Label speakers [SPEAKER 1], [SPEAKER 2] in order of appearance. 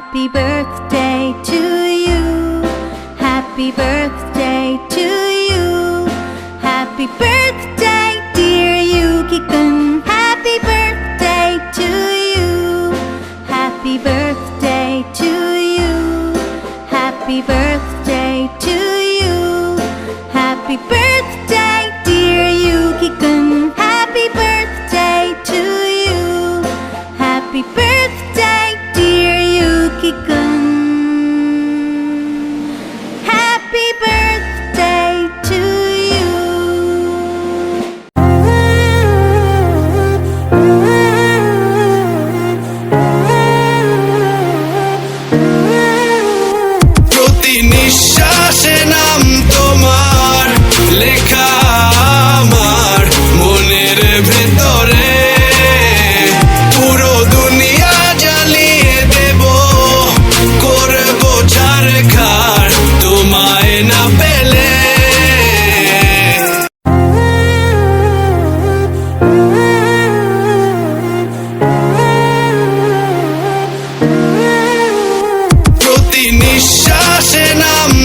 [SPEAKER 1] Happy birthday to you. Happy birthday to you. Happy birthday, dear Yuki-kun. Happy birthday to you. Happy birthday to you. Happy birthday
[SPEAKER 2] প্রতি নিঃশ্বাসে নাম তোমার লেখা প্রতি নিঃশ্বাসে নাম